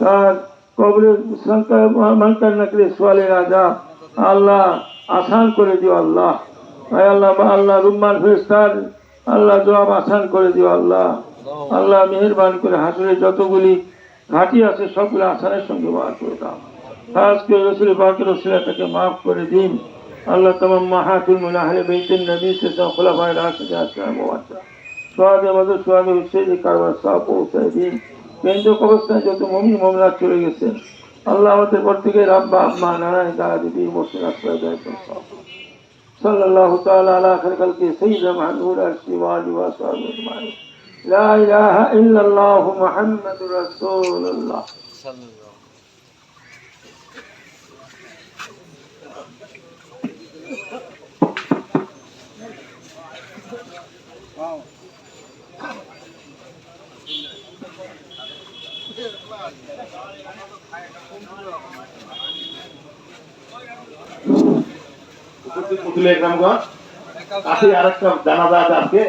তার কবরের মানকার নাকলে সোয়ালের রাজা। আল্লাহ আসান করে দিও আল্লাহ। আল্লাহ আল্লাহ রুম্মান ফেরস্তার আল্লাহ জবাব আসান করে দিও আল্লাহ। আল্লাহ মেহরবান করে হাসুরের যতগুলি ঘাটি আছে, সবগুলো আসানের সঙ্গে বার করে দাও। আজকে রসুল বাকি রসুলাটাকে মাফ করে দিন। আল্লাহ তোমার মাহাতুল মুনাহলে বেতেন নবী সে খোলা ভাই রাশে আসলাম সোয়াদে মধু সোয়াদে হুসেন কারবার সব পৌঁছায় দিন। কেন্দ্র অবস্থায় যত মমি মমলা চলে গেছেন আল্লাহ আমাদের পর থেকে রাব্বা আম্মা নারায়ণ দাদা দিদি মোসেন আশ্রয় দেয় সব صلى الله تعالى على خير خلقه سيدنا محمود الشوال وصحبه اجمعين لا اله الا الله محمد رسول الله উপস্থিত মুসলিম একরামগণ আর একটা জানাজা আছে আজকে